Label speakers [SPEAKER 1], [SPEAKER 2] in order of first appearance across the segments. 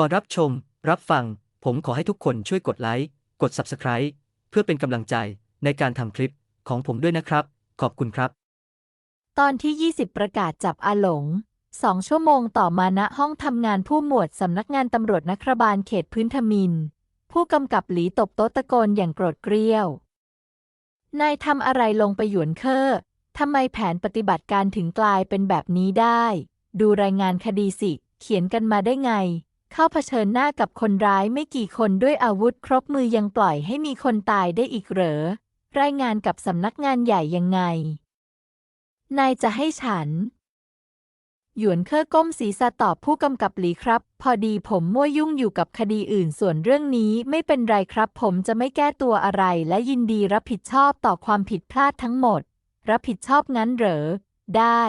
[SPEAKER 1] ก่อนรับชม รับฟัง ผมขอให้ทุกคนช่วยกดไลค์ กด Subscribe เพื่อเป็นกำลังใจในการทำคลิปของผมด้วยนะครับ ขอบคุณครับ
[SPEAKER 2] ตอนที่ 20 ประกาศจับอาหลงสองชั่วโมงต่อมาณห้องทำงานผู้หมวดสำนักงานตำรวจนครบาลเขตพื้นทมิน ผู้กำกับหลีตบโต๊ะตะโกนอย่างโกรธเกรี้ยว นายทำอะไรลงไปหยวนเคอร์ทำไมแผนปฏิบัติการถึงกลายเป็นแบบนี้ได้ ดูรายงานคดีสิ เขียนกันมาได้ไง เข้าเผชิญหน้ากับคนร้ายไม่กี่คนด้วยอาวุธครบมือยังปล่อยให้มีคนตายได้อีกเหรอ รายงานกับสำนักงานใหญ่ยังไง นายจะให้ฉัน หยวนเคอก้มศีรษะตอบผู้กำกับหลีครับ พอดีผมมั่วยุ่งอยู่กับคดีอื่นส่วนเรื่องนี้ไม่เป็นไรครับ ผมจะไม่แก้ตัวอะไรและยินดีรับผิดชอบต่อความผิดพลาดทั้งหมด รับผิดชอบงั้นเหรอ ได้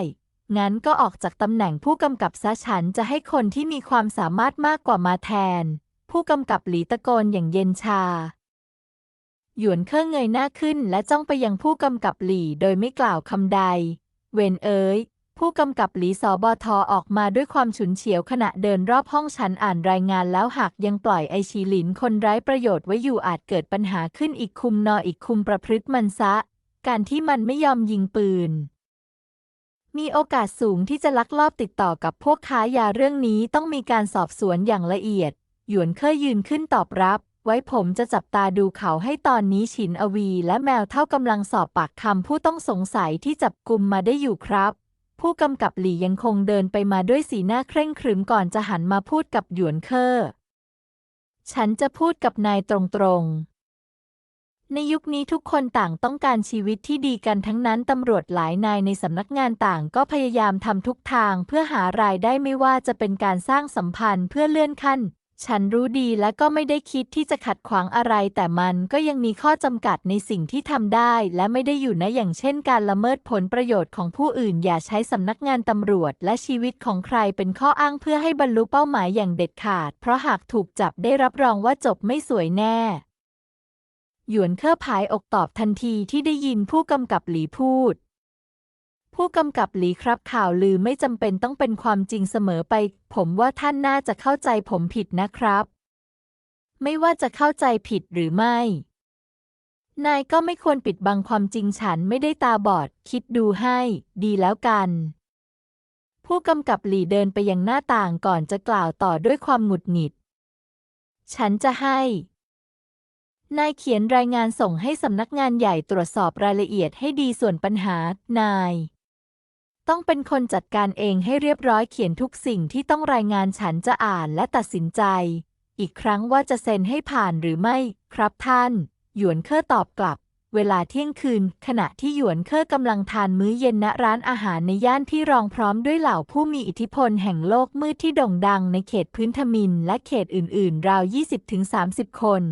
[SPEAKER 2] งั้นก็ออกจากตำแหน่งผู้กำกับซะฉันจะให้คนที่มีความสามารถมากกว่ามาแทน ผู้กำกับหลีตะโกนอย่างเย็นชา หยวนเครื่องเงยหน้าขึ้นและจ้องไปยังผู้กำกับหลี่โดยไม่กล่าวคำใด เวนเอ๋ยผู้กำกับหลีสอบอทอออกมาด้วยความฉุนเฉียวขณะเดินรอบห้องฉันอ่านรายงานแล้วหากยังปล่อยไอชีหลินคนไร้ประโยชน์ไว้อยู่อาจเกิดปัญหาขึ้นอีกคุมนออีกคุมประพฤติมันซะ การที่มันไม่ยอมยิงปืน มีโอกาสสูงที่จะลักลอบติดต่อกับพวกค้ายาเรื่องนี้ต้องมีการสอบสวนอย่างละเอียด หยวนเคยยืนขึ้นตอบรับ ไว้ผมจะจับตาดูเขาให้ตอนนี้ฉินอวีและแมวเท่ากำลังสอบปากคำผู้ต้องสงสัยที่จับกลุ่มมาได้อยู่ครับ ผู้กำกับหลี่ยังคงเดินไปมาด้วยสีหน้าเคร่งครึมก่อนจะหันมาพูดกับหยวนเคอร์ฉันจะพูดกับนายตรงๆ ในยุคนี้ทุกคนต่างต้องการชีวิตที่ดีกันทั้งนั้นตำรวจหลายนายในสำนักงานต่างก็พยายามทำทุกทางเพื่อหารายได้ไม่ว่าจะเป็นการสร้างสัมพันธ์เพื่อเลื่อนขั้น ฉันรู้ดีและก็ไม่ได้คิดที่จะขัดขวางอะไร แต่มันก็ยังมีข้อจำกัดในสิ่งที่ทำได้ และไม่ได้อยู่นะอย่างเช่น การละเมิดผลประโยชน์ของผู้อื่น อย่าใช้สำนักงานตำรวจ และชีวิตของใครเป็นข้ออ้างเพื่อให้บรรลุเป้าหมายอย่างเด็ดขาด เพราะหากถูกจับได้รับรองว่าจบไม่สวยแน่ หยวนเคอผายอกตอบทันทีที่ได้ยินผู้กำกับหลีพูด ผู้กำกับหลีครับข่าวลือไม่จำเป็นต้องเป็นความจริงเสมอไป ผมว่าท่านน่าจะเข้าใจผมผิดนะครับ ไม่ว่าจะเข้าใจผิดหรือไม่ นายก็ไม่ควรปิดบังความจริงฉันไม่ได้ตาบอด คิดดูให้ ดีแล้วกันผู้กำกับหลีเดินไปยังหน้าต่างก่อนจะกล่าวต่อด้วยความหงุดหงิด ฉันจะให้ นายเขียนรายงานส่งให้สำนักงานใหญ่ตรวจสอบรายละเอียดให้ดีส่วนปัญหา นาย ต้องเป็นคนจัดการเองให้เรียบร้อยเขียนทุกสิ่งที่ต้องรายงานฉันจะอ่านและตัดสินใจ อีกครั้งว่าจะเซ็นให้ผ่านหรือไม่ ครับท่าน หยวนเคอร์ตอบกลับ เวลาเที่ยงคืน ขณะที่หยวนเคอร์กำลังทานมื้อเย็นณร้านอาหารในย่านที่รองพร้อมด้วยเหล่าผู้มีอิทธิพลแห่งโลกมืดที่โด่งดังในเขตพื้นทมินและเขตอื่น ๆ ราว 20-30 คน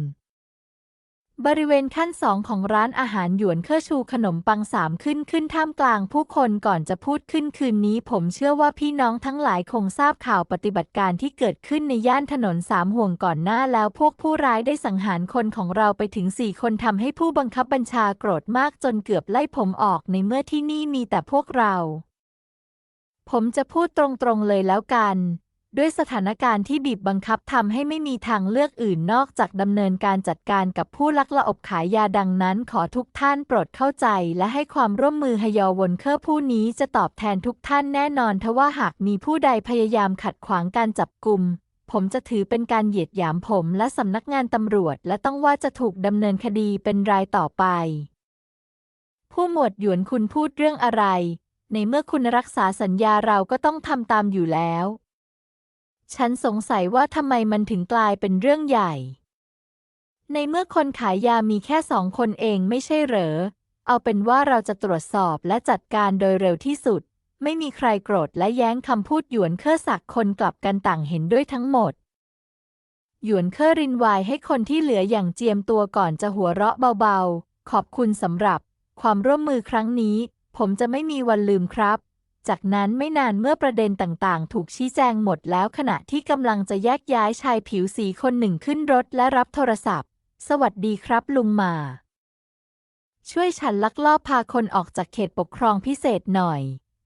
[SPEAKER 2] บริเวณขั้นสองของร้านอาหารหยวนเคอชูขนมปังสามขึ้นขึ้นท่ามกลางผู้คนก่อนจะพูดขึ้นคืนนี้ผมเชื่อว่าพี่น้องทั้งหลายคงทราบข่าวปฏิบัติการที่เกิดขึ้นในย่านถนนสามห่วงก่อนหน้าแล้วพวกผู้ร้ายได้สังหารคนของเราไปถึงสี่คนทำให้ผู้บังคับบัญชาโกรธมากจนเกือบไล่ผมออกในเมื่อที่นี่มีแต่พวกเรา ผมจะพูดตรงๆเลยแล้วกัน ด้วยสถานการณ์ที่บีบบังคับทำให้ไม่มีทางเลือกอื่นนอกจากดำเนินการจัดการกับผู้ลักลอบขายยาดังนั้นขอทุกท่านโปรดเข้าใจและให้ความร่วมมือฮยอวนเคอร์ผู้นี้จะตอบแทนทุกท่านแน่นอนทว่าหากมีผู้ใดพยายามขัดขวางการจับกลุ่มผมจะถือเป็นการเหยียดหยามผมและสำนักงานตำรวจ และต้องว่าจะถูกดำเนินคดีเป็นรายต่อไป ผู้หมวดหยวนคุณพูดเรื่องอะไร ในเมื่อคุณรักษาสัญญาเราก็ต้องทำตามอยู่แล้ว ฉันสงสัยว่าทำไมมันถึงกลายเป็นเรื่องใหญ่ ในเมื่อคนขายยามีแค่สองคนเองไม่ใช่เหรอ เอาเป็นว่าเราจะตรวจสอบและจัดการโดยเร็วที่สุด ไม่มีใครโกรธและแย้งคำพูดหยวนเคอศักดิ์คนกลับกันต่างเห็นด้วยทั้งหมด หยวนเคอรินวายให้คนที่เหลืออย่างเจียมตัวก่อนจะหัวเราะเบาๆ ขอบคุณสำหรับ ความร่วมมือครั้งนี้ ผมจะไม่มีวันลืมครับ จากนั้นไม่นานเมื่อประเด็นต่างๆ ถูกชี้แจงหมดแล้วขณะที่กำลังจะแยกย้ายชายผิวสีคนหนึ่งขึ้นรถและรับโทรศัพท์ สวัสดีครับลุงหมา ช่วยฉันลักลอบพาคนออกจากเขตปกครองพิเศษหน่อย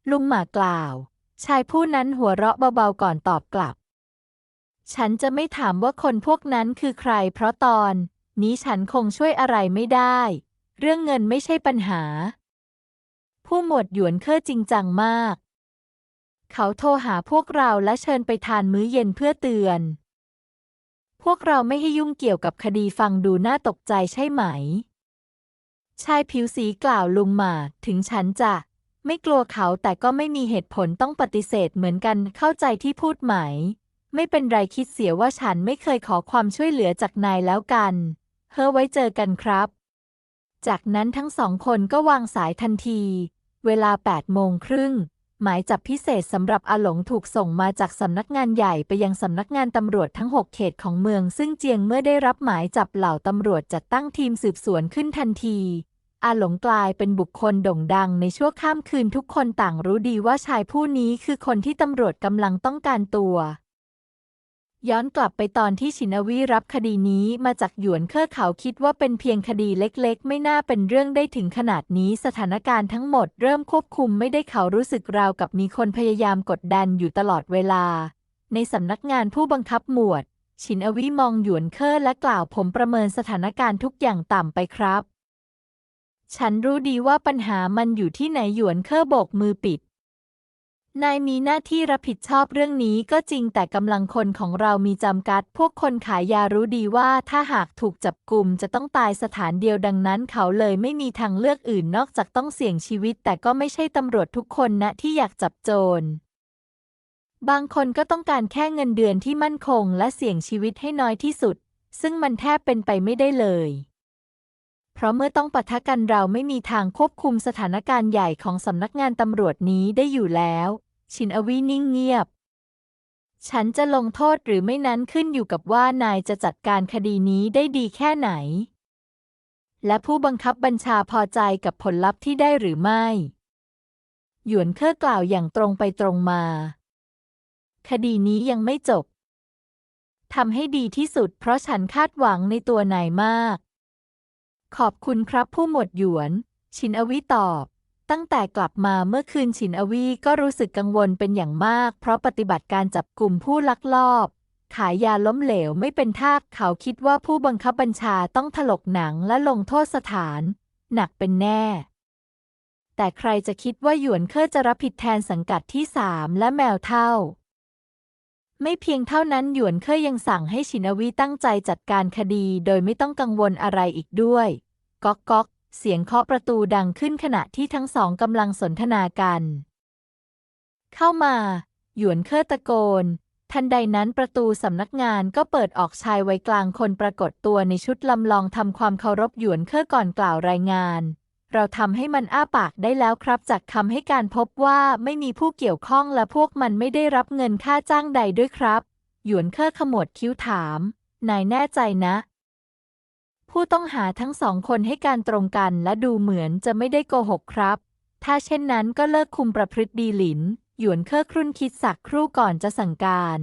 [SPEAKER 2] ลุงหมากล่าว ชายผู้นั้นหัวเราะเบาๆก่อนตอบกลับ ฉันจะไม่ถามว่าคนพวกนั้นคือใคร เพราะตอน นี้ฉันคงช่วยอะไรไม่ได้ เรื่องเงินไม่ใช่ปัญหา ผู้หมวดหยวนเคอจริงจังมาก เขาโทรหาพวกเราและเชิญไปทานมื้อเย็นเพื่อเตือน พวกเราไม่ให้ยุ่งเกี่ยวกับคดีฟังดูน่าตกใจใช่ไหม ชายผิวสีกล่าวลุงหมากถึงฉันจะไม่กลัวเขาแต่ก็ไม่มีเหตุผลต้องปฏิเสธเหมือนกันเข้าใจที่พูดไหม ไม่เป็นไรคิดเสียว่าฉันไม่เคยขอความช่วยเหลือจากนายแล้วกัน เฮ้อไว้เจอกันครับ จากนั้นทั้งสองคนก็วางสายทันที เวลา 8 โมงครึ่ง หมายจับพิเศษสำหรับอาหลงถูกส่งมาจากสำนักงานใหญ่ไปยังสำนักงานตำรวจทั้ง 6 เขตของเมือง ซึ่งเจียงเมื่อได้รับหมายจับเหล่าตำรวจจัดตั้งทีมสืบสวนขึ้นทันที อาหลงกลายเป็นบุคคลโด่งดังในชั่วข้ามคืนทุกคนต่างรู้ดีว่าชายผู้นี้คือคนที่ตำรวจกำลังต้องการตัว ย้อนกลับไปตอนที่ชินวีรับคดีนี้มาจากหยวนเคอร์เขาคิดว่าเป็นเพียงคดีเล็กๆ ไม่น่าเป็นเรื่องได้ถึงขนาดนี้สถานการณ์ทั้งหมดเริ่มควบคุมไม่ได้เขารู้สึกราวกับมีคนพยายามกดดันอยู่ตลอดเวลา ในสำนักงานผู้บังคับหมวด ชินอวีมองหยวนเคอร์และกล่าวผมประเมินสถานการณ์ทุกอย่างต่ำไปครับ ฉันรู้ดีว่าปัญหามันอยู่ที่ไหนหยวนเคอร์โบกมือปิด นายมีหน้าที่รับผิดชอบเรื่องนี้ก็จริงแต่กำลังคนของเรามีจำกัด พวกคนขายยารู้ดีว่าถ้าหากถูกจับกลุ่มจะต้องตายสถานเดียวดังนั้นเขาเลยไม่มีทางเลือกอื่นนอกจากต้องเสี่ยงชีวิต แต่ก็ไม่ใช่ตำรวจทุกคนนะที่อยากจับโจร บางคนก็ต้องการแค่เงินเดือนที่มั่นคงและเสี่ยงชีวิตให้น้อยที่สุด ซึ่งมันแทบเป็นไปไม่ได้เลย เพราะเมื่อต้องปะทะกันเราไม่มีทางควบคุมสถานการณ์ใหญ่ของสำนักงานตำรวจนี้ได้อยู่แล้ว ชินอวีนิ่งเงียบ ฉันจะลงโทษหรือไม่นั้นขึ้นอยู่กับว่านายจะจัดการคดีนี้ได้ดีแค่ไหน และผู้บังคับบัญชาพอใจกับผลลัพธ์ที่ได้หรือไม่ หยวนเคอกล่าวอย่างตรงไปตรงมา คดีนี้ยังไม่จบทำให้ดีที่สุดเพราะฉันคาดหวังในตัวนายมาก ขอบคุณครับผู้หมวดหยวน ชินอวีตอบ ตั้งแต่กลับมาเมื่อคืนชินอวีก็รู้สึกกังวลเป็นอย่างมาก เพราะปฏิบัติการจับกลุ่มผู้ลักลอบ ขายยาล้มเหลวไม่เป็นท่าเขาคิดว่าผู้บังคับบัญชาต้องถลกหนังและลงโทษสถาน หนักเป็นแน่ แต่ใครจะคิดว่าหยวนเคอร์จะรับผิดแทนสังกัดที่สามและแมวเท่า ไม่เพียงเท่านั้นหยวนเคยยังสั่งให้ชินวีตั้งใจจัดการคดีโดยไม่ต้องกังวลอะไรอีกด้วยก๊อกก๊อกเสียงเคาะประตูดังขึ้นขณะที่ทั้งสองกำลังสนทนากัน เข้ามา หยวนเคอตะโกน ทันใดนั้นประตูสำนักงานก็เปิดออกชายวัยกลางคนปรากฏตัวในชุดลำลองทำความเคารพหยวนเคอก่อนกล่าวรายงาน เราทำให้มันอ้าปากได้แล้วครับ จากคำให้การพบว่าไม่มีผู้เกี่ยวข้องและพวกมันไม่ได้รับเงินค่าจ้างใดด้วยครับ หยวนเคอขมวดคิ้วถาม นายแน่ใจนะ ผู้ต้องหาทั้งสองคนให้การตรงกันและดูเหมือนจะไม่ได้โกหกครับ ถ้าเช่นนั้นก็เลิกคุมประพฤติดีหลิน หยวนเคอครุ่นคิดสักครู่ก่อนจะสั่งการ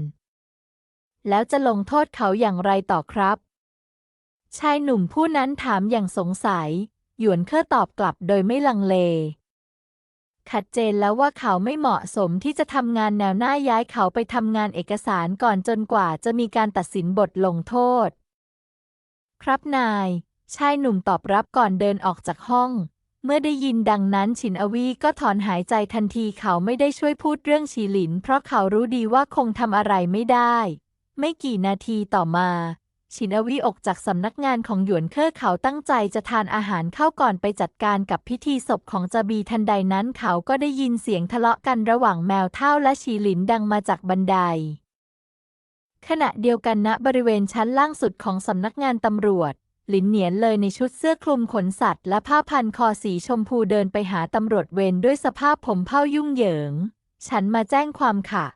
[SPEAKER 2] แล้วจะลงโทษเขาอย่างไรต่อครับ ชายหนุ่มผู้นั้นถามอย่างสงสัย หยวนเคอตอบกลับโดยไม่ลังเลขัดเจนแล้วว่าเขาไม่เหมาะสมที่จะทำงานแนวหน้าย้ายเขาไปทำงานเอกสารก่อนจนกว่าจะมีการตัดสินบทลงโทษ ครับนาย ชายหนุ่มตอบรับก่อนเดินออกจากห้อง เมื่อได้ยินดังนั้นฉินอวีก็ถอนหายใจทันทีเขาไม่ได้ช่วยพูดเรื่องฉีหลิน เพราะเขารู้ดีว่าคงทำอะไรไม่ได้ ไม่กี่นาทีต่อมา ชินอวีออกจากสำนักงานของหยวนเคอเขาตั้งใจจะทานอาหารเข้าก่อนไปจัดการกับพิธีศพของจบีทันใดนั้นเขาก็ได้ยินเสียงทะเลาะกันระหว่างแมวเท่าและฉีหลินดังมาจากบันได ขณะเดียวกันณบริเวณชั้นล่างสุดของสำนักงานตำรวจ หลินเหนียนเลยในชุดเสื้อคลุมขนสัตว์ และผ้าพันคอสีชมพูเดินไปหาตำรวจเวรด้วยสภาพผมเผ้ายุ่งเหยิง ฉันมาแจ้งความค่ะ